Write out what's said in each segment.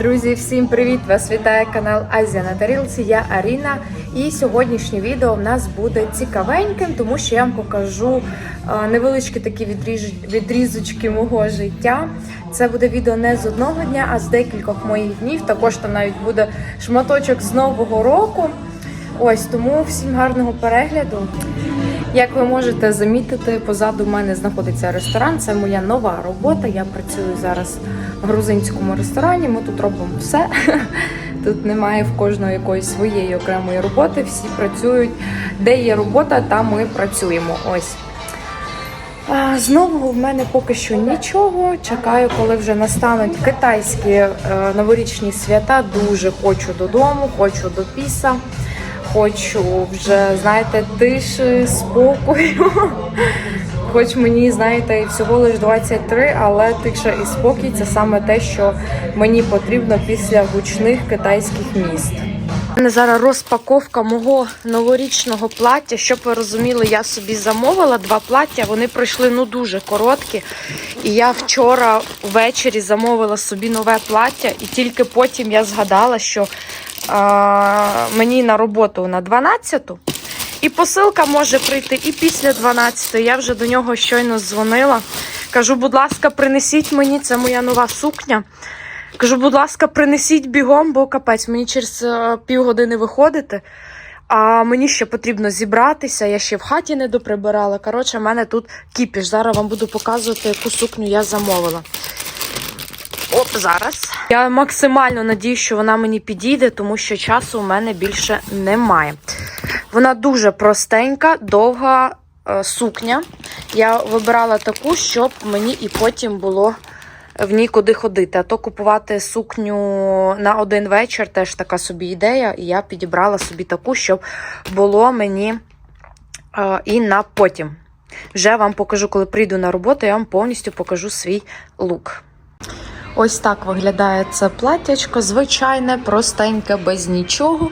Друзі, всім привіт! Вас вітає канал Азія на тарілці. Я Аріна. І сьогоднішнє відео в нас буде цікавеньким, тому що я вам покажу е, невеличкі такі відріж- відрізочки мого життя. Це буде відео не з одного дня, а з декількох моїх днів. Також там навіть буде шматочок з нового року. Ось тому всім гарного перегляду. Як ви можете замітити, позаду мене знаходиться ресторан. Це моя нова робота. Я працюю зараз в грузинському ресторані. Ми тут робимо все. Тут немає в кожного якоїсь своєї окремої роботи. Всі працюють. Де є робота, там ми працюємо. Ось. А, з нового в мене поки що нічого. Чекаю, коли вже настануть китайські е, новорічні свята. Дуже хочу додому, хочу до піса. Хочу вже, знаєте, тиші, спокою. Хоч мені, знаєте, всього лиш 23, але тиша і спокій це саме те, що мені потрібно після гучних китайських міст. У мене зараз розпаковка мого новорічного плаття. Щоб ви розуміли, я собі замовила два плаття. Вони пройшли ну дуже короткі. І я вчора ввечері замовила собі нове плаття, і тільки потім я згадала, що мені на роботу на 12-ту. І посилка може прийти і після 12-ї. Я вже до нього щойно дзвонила. Кажу, будь ласка, принесіть мені, це моя нова сукня. Кажу, будь ласка, принесіть бігом, бо капець, мені через е, півгодини виходити. А мені ще потрібно зібратися, я ще в хаті не доприбирала. Коротше, в мене тут кіпіш. Зараз вам буду показувати, яку сукню я замовила. Оп, зараз. Я максимально надію, що вона мені підійде, тому що часу у мене більше немає. Вона дуже простенька, довга е, сукня. Я вибирала таку, щоб мені і потім було в ній куди ходити. А то купувати сукню на один вечір теж така собі ідея. І я підібрала собі таку, щоб було мені е, і на потім. Вже вам покажу, коли прийду на роботу, я вам повністю покажу свій лук. Ось так виглядає це платтячко, звичайне, простеньке, без нічого,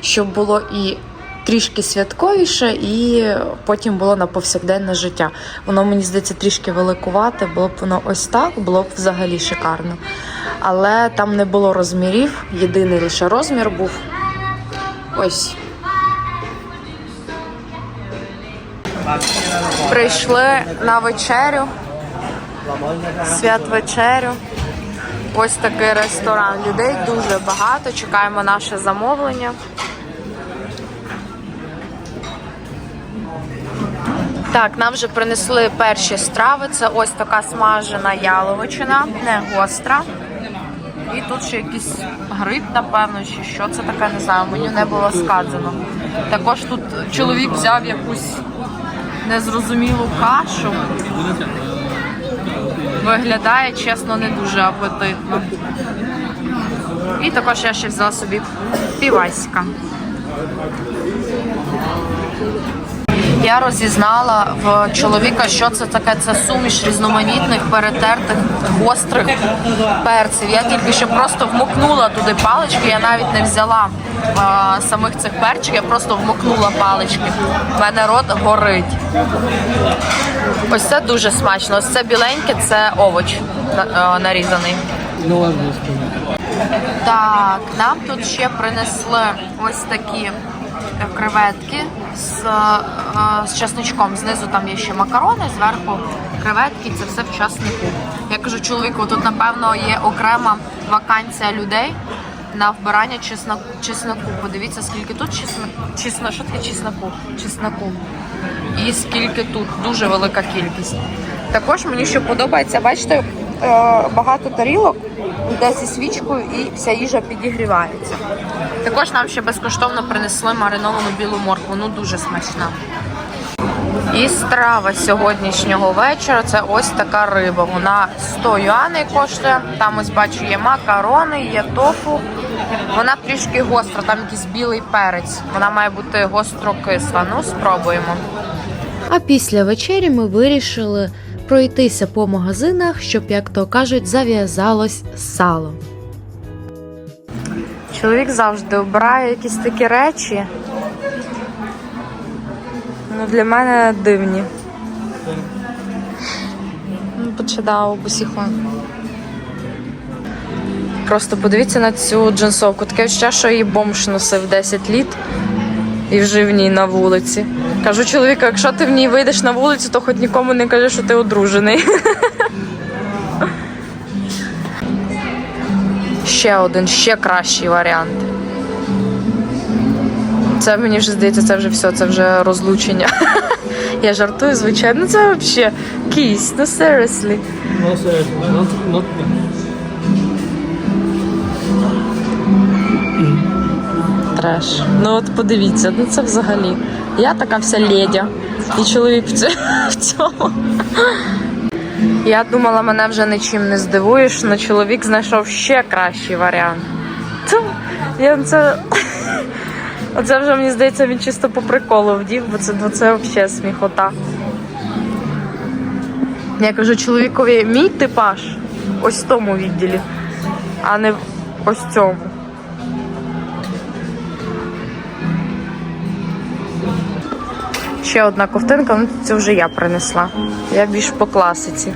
щоб було і трішки святковіше, і потім було на повсякденне життя. Воно мені здається трішки великувате, було б воно ось так, було б взагалі шикарно. Але там не було розмірів, єдиний лише розмір був ось. Прийшли на вечерю, святвечерю. Ось такий ресторан. Людей дуже багато. Чекаємо наше замовлення. Так, нам вже принесли перші страви. Це ось така смажена яловичина, не гостра. І тут ще якийсь гриб, напевно, чи що це таке, не знаю, меню не було сказано. Також тут чоловік взяв якусь незрозумілу кашу. Виглядає, чесно, не дуже апетитно. І також я ще взяла собі піваська. Я розізнала в чоловіка, що це таке. Це суміш різноманітних перетертих гострих перців. Я тільки що просто вмокнула туди палички. Я навіть не взяла а, самих цих перчиків, я просто вмокнула палички. У мене рот горить. Ось це дуже смачно. Ось це біленьке, це овоч на- нарізаний. Так, нам тут ще принесли ось такі креветки з, е, з часничком. Знизу там є ще макарони, зверху креветки, це все в часнику. Я кажу чоловіку, тут напевно є окрема вакансія людей на вбирання чесноку. чесноку. Подивіться, скільки тут чесно, чесно, що таке чесноку? Чесноку. І скільки тут, дуже велика кількість. Також мені ще подобається, бачите, е, багато тарілок, йде зі свічкою і вся їжа підігрівається. Також нам ще безкоштовно принесли мариновану білу моркву, ну дуже смачна. І страва сьогоднішнього вечора це ось така риба. Вона 100 юаней коштує. Там ось бачу є макарони, є тофу. Вона трішки гостра, там якийсь білий перець. Вона має бути гостро кисла. Ну, спробуємо. А після вечері ми вирішили пройтися по магазинах, щоб, як то кажуть, зав'язалось сало. Чоловік завжди обирає якісь такі речі. Ну, для мене дивні. Ну, бусіхон. Просто подивіться на цю джинсовку. Таке відчуття, що її бомж носив 10 літ і жив в ній на вулиці. Кажу чоловіку, якщо ти в ній вийдеш на вулицю, то хоч нікому не кажи, що ти одружений. Ще один, ще кращий варіант. Це мені вже здається, це вже все, це вже розлучення. Я жартую, звичайно. Ну це взагалі кість, ну seriously. Треш. Ну от подивіться, ну це взагалі. Я така вся ледя. І чоловік в цьому. Я думала, мене вже нічим не здивуєш, але чоловік знайшов ще кращий варіант. Я це. Оце вже мені здається, він чисто по приколу вдів, бо це, ну, це взагалі сміхота. Я кажу чоловікові, мій типаж ось в тому відділі, а не ось цьому. Ще одна ковтинка, ну цю вже я принесла. Я більш по класиці.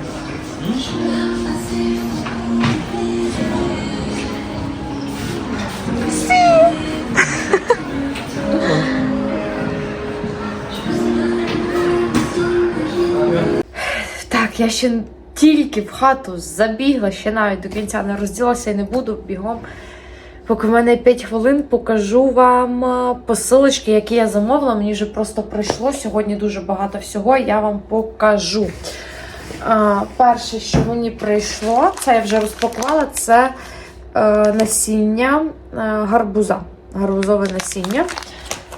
Так, я ще тільки в хату забігла, ще навіть до кінця не розділася і не буду бігом. Поки в мене 5 хвилин покажу вам посилочки, які я замовила. Мені вже просто прийшло. Сьогодні дуже багато всього. Я вам покажу. А, перше, що мені прийшло, це я вже розпакувала, це е, насіння е, гарбуза. Гарбузове насіння.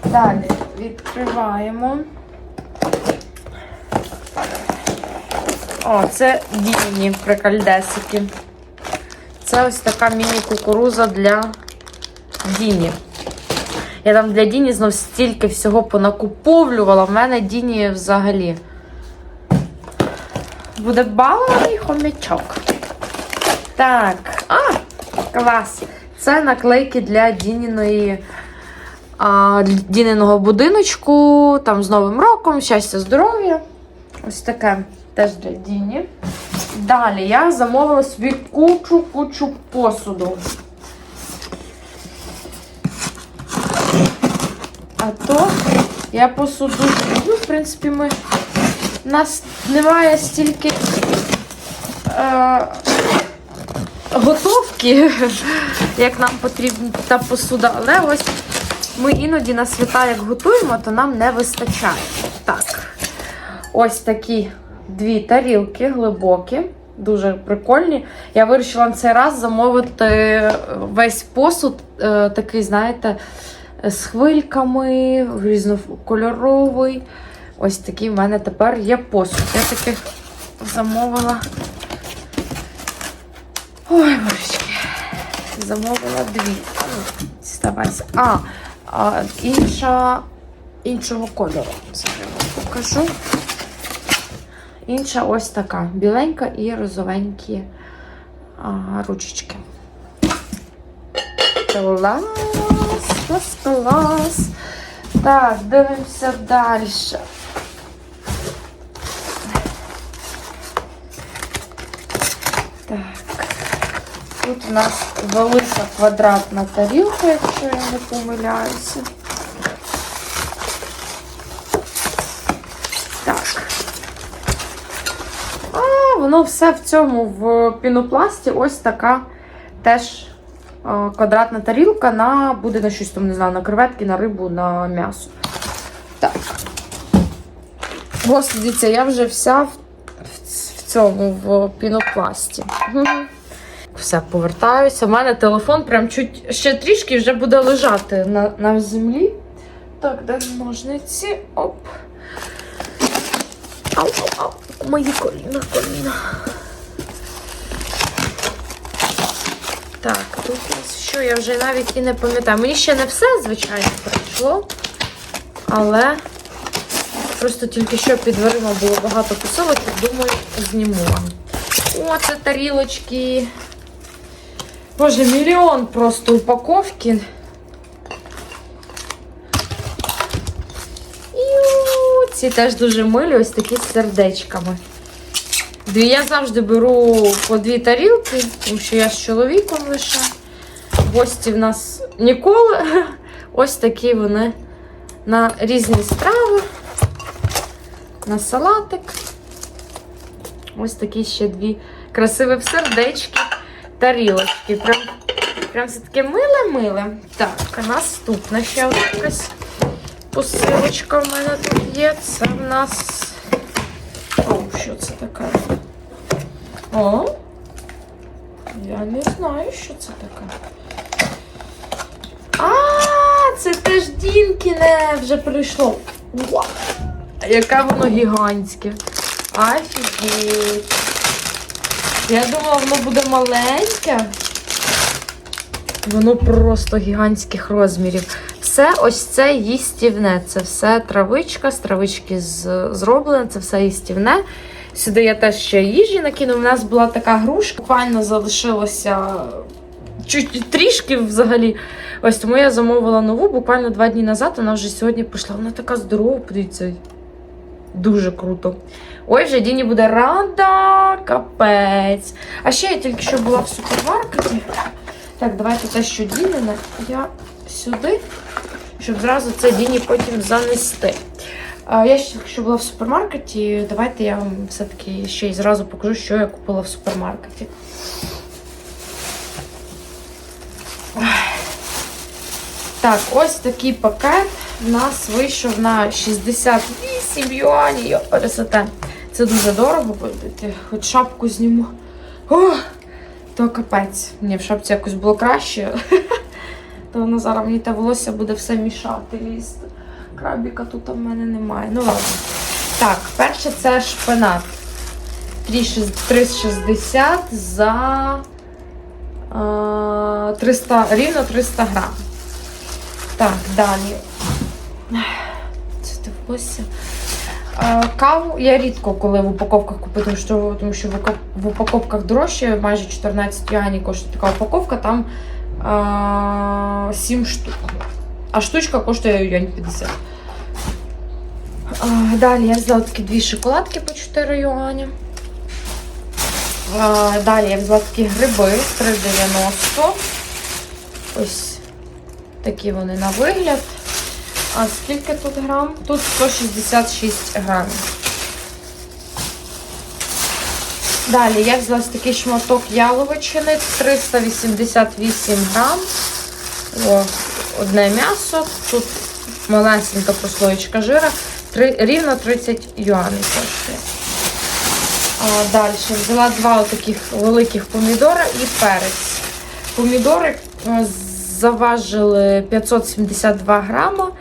Далі відкриваємо. О, це діні прикальдесики. Це ось така міні-кукуруза для Діні. Я там для Діні знов стільки всього понакуповлювала. В мене Діні взагалі. Буде балований хомячок. Так. А, клас. Це наклейки для Дініної. А, Діниного будиночку. Там з Новим роком, щастя, здоров'я. Ось таке теж для Діні. Далі я замовила собі кучу-кучу посуду. А то я посуду люблю. В принципі, ми... у нас немає стільки е... готовки, як нам потрібна та посуда. Але ось ми іноді на свята, як готуємо, то нам не вистачає. Так. Ось такі дві тарілки глибокі, дуже прикольні. Я вирішила на цей раз замовити весь посуд, е, такий, знаєте, з хвильками, різнокольоровий. Ось такий в мене тепер є посуд. Я таких замовила. Ой, божечки. Замовила дві. Ставайся. А, а інша іншого кольору. Зараз покажу. Інша ось така біленька і розовенькі а, ручечки. Клас, клас, клас. Так, дивимося далі. Так. Тут у нас велика квадратна тарілка, якщо я не помиляюся. Воно все в цьому в пінопласті. Ось така теж е, квадратна тарілка на буде на щось там, не знаю, на креветки, на рибу, на м'ясо. Так. Ось, дивіться, я вже вся в, в цьому в пінопласті. Все, повертаюся. У мене телефон прям чуть ще трішки вже буде лежати на, на землі. Так, де ножниці? Оп. Ау, ау, ау. Мої коліна, коліна. Так, тут що, я вже навіть і не пам'ятаю. Мені ще не все, звичайно, прийшло. Але просто тільки що під дверима було багато посилок, думаю, зніму вам. О, це тарілочки. Боже, мільйон просто упаковки. Ці теж дуже милі, ось такі з сердечками. Дві я завжди беру по дві тарілки, тому що я з чоловіком лише. Гості в нас ніколи. Ось такі вони на різні страви, на салатик. Ось такі ще дві красиві сердечки, тарілочки. Прям, прям все таке миле-миле. Так, наступна ще ось якась посилочка в мене тут є. Це в нас. О, що це таке? О, я не знаю, що це таке. А, це теж Дінкіне вже прийшло. Вау! Яке воно гігантське. Офігеть. Я думала, воно буде маленьке. Воно просто гігантських розмірів. Все ось це їстівне. Це все травичка, з травички зроблене, це все їстівне. Сюди я теж ще їжі накинув. У нас була така грушка, буквально залишилося чуть трішки взагалі. Ось тому я замовила нову буквально два дні назад. Вона вже сьогодні прийшла. Вона така здорова, подивіться. Дуже круто. Ой, вже Діні буде рада, капець. А ще я тільки що була в супермаркеті. Так, давайте те, що Дінина, я сюди, щоб зразу це Діні потім занести. Я ще була в супермаркеті. Давайте я вам все-таки ще й зразу покажу, що я купила в супермаркеті. Так, ось такий пакет у нас вийшов на 68 юанів. Пересете. Це дуже дорого, хоч шапку зніму. О, то капець. Мені в шапці якось було краще. То воно зараз мені те волосся буде все мішати лізти. Крабіка тут у мене немає. Ну ладно. Так, перше це шпинат. 3,60 за е, 300, рівно 300 грам. Так, далі. Це дивилося. Е, Каву я рідко коли в упаковках купую, тому що, тому що в в упаковках дорожче, майже 14 юанів коштує така упаковка, там е, 7 штук. А штучка коштує юань 50. Е, Далі я взяла такі дві шоколадки по 4 юані. Далі я взяла такі гриби 3,90. Ось такі вони на вигляд. А скільки тут грам? Тут 166 грамів. Далі я взяла такий шматок яловичини 388 грам. О, одне м'ясо. Тут малесенька прослоєчка жира. Три, рівно 30 юанів коштує. Далі взяла два таких великих помідора і перець. Помідори е, заважили 572 грама,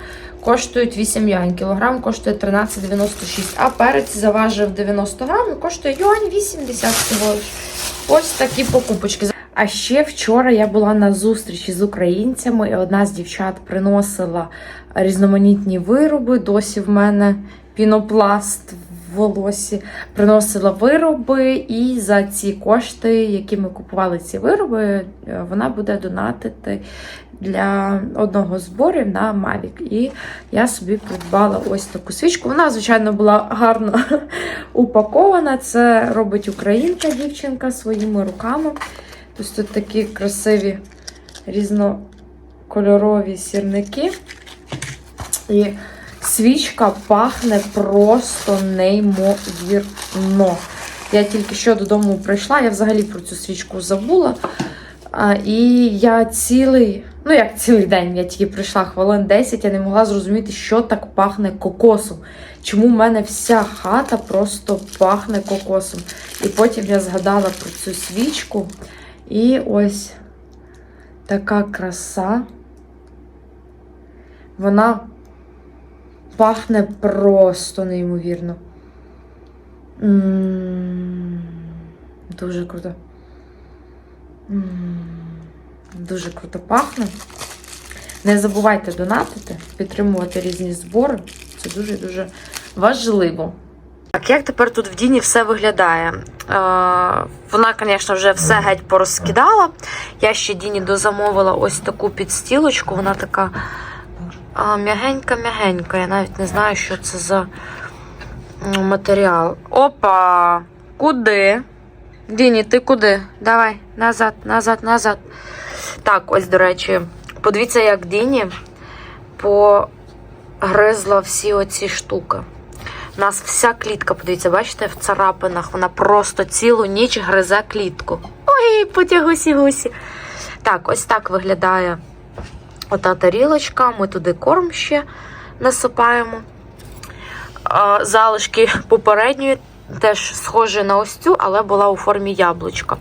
коштують 8 юань. Кілограм коштує 13,96. А перець заважив 90 грам і коштує юань 80 всього лиш. Ось такі покупочки. А ще вчора я була на зустрічі з українцями, і одна з дівчат приносила різноманітні вироби. Досі в мене пінопласт волосі. Приносила вироби, і за ці кошти, які ми купували ці вироби, е, вона буде донатити для одного зборів на Mavic. І я собі придбала ось таку свічку. Вона, звичайно, була гарно упакована. Це робить українка, дівчинка своїми руками. Ось тут такі красиві різнокольорові сірники. І свічка пахне просто неймовірно. Я тільки що додому прийшла, я взагалі про цю свічку забула. А, і я цілий, ну як цілий день, я тільки прийшла хвилин 10, я не могла зрозуміти, що так пахне кокосом. Чому в мене вся хата просто пахне кокосом. І потім я згадала про цю свічку. І ось така краса. Вона пахне просто неймовірно. М, Дуже круто. М, Дуже круто пахне. Не забувайте донатити, підтримувати різні збори. Це дуже-дуже важливо. Так, як тепер тут в Діні все виглядає? Е, вона, звісно, вже все геть порозкидала. Я ще Діні дозамовила ось таку підстілочку. Вона така а, м'ягенька-м'ягенька. Я навіть не знаю, що це за матеріал. Опа! Куди? Діні, ти куди? Давай, назад, назад, назад. Так, ось, до речі, подивіться, як Діні погризла всі оці штуки. У нас вся клітка, подивіться, бачите, в царапинах. Вона просто цілу ніч гризе клітку. Ой, потягусі гусі. Так, ось так виглядає ота тарілочка. Ми туди корм ще насипаємо. Залишки попередньої теж схожі на ось цю, але була у формі яблучка.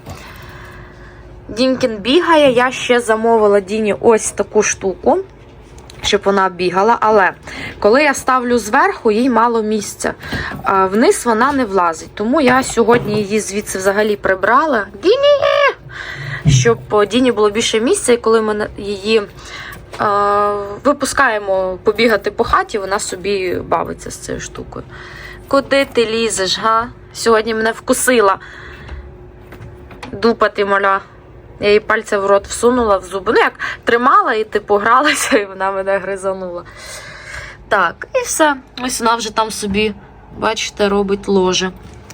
Дінькін бігає. Я ще замовила Діні ось таку штуку, щоб вона бігала. Але коли я ставлю зверху, їй мало місця. Вниз вона не влазить. Тому я сьогодні її звідси взагалі прибрала. Діні! Щоб о, Діні було більше місця, і коли ми її е, випускаємо побігати по хаті, вона собі бавиться з цією штукою. Куди ти лізеш, га? Сьогодні мене вкусила. Дупа ти маля. Я їй пальця в рот всунула в зуби. Ну, як тримала і типу гралася, і вона мене гризанула. Так, і все. Ось вона вже там собі, бачите, робить ложе.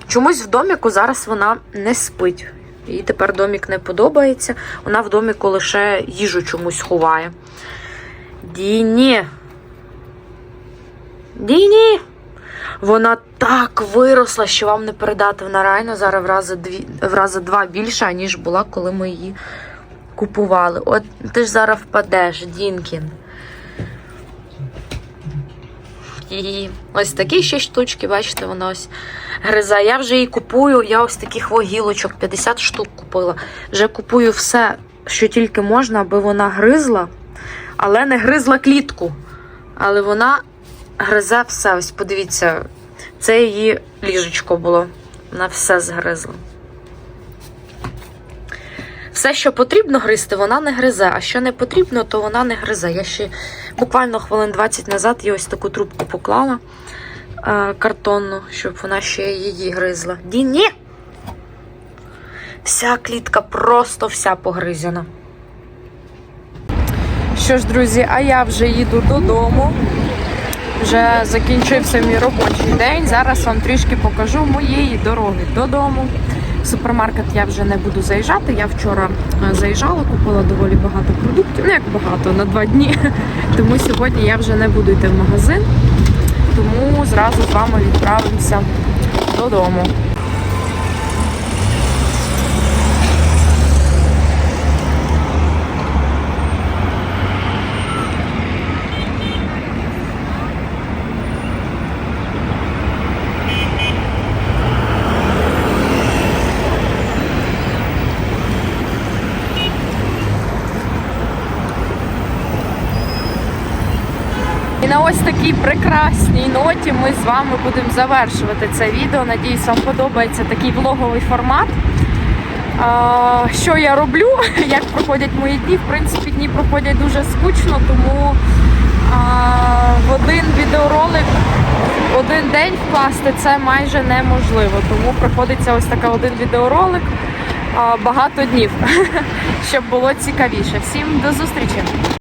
Чомусь в доміку зараз вона не спить. Їй тепер домік не подобається. Вона в доміку лише їжу чомусь ховає. Діні. Діні. Вона так виросла, що вам не передати. Вона реально зараз в рази, дві, в рази два більша, ніж була, коли ми її купували. От ти ж зараз впадеш, Дінкін. І ось такі ще штучки, бачите, вона ось гриза. Я вже її купую. Я ось таких вогілочок 50 штук купила. Вже купую все, що тільки можна, аби вона гризла, але не гризла клітку. Але вона гризе все. Ось подивіться, це її ліжечко було. Вона все згризла. Все, що потрібно гризти, вона не гризе. А що не потрібно, то вона не гризе. Я ще буквально хвилин 20 назад їй ось таку трубку поклала е, картонну, щоб вона ще її гризла. Діні! Вся клітка просто вся погризена. Що ж, друзі, а я вже їду додому. Вже закінчився мій робочий день. Зараз вам трішки покажу моєї дороги додому. Супермаркет я вже не буду заїжджати. Я вчора е, заїжджала, купила доволі багато продуктів. Ну як багато на два дні. Тому сьогодні я вже не буду йти в магазин. Тому зразу з вами відправимося додому. І ось такій прекрасній ноті ми з вами будемо завершувати це відео. Надіюсь, вам подобається такий влоговий формат. Що я роблю, як проходять мої дні. В принципі, дні проходять дуже скучно, тому в один відеоролик в один день вкласти це майже неможливо. Тому приходиться ось такий один відеоролик багато днів, щоб було цікавіше. Всім до зустрічі!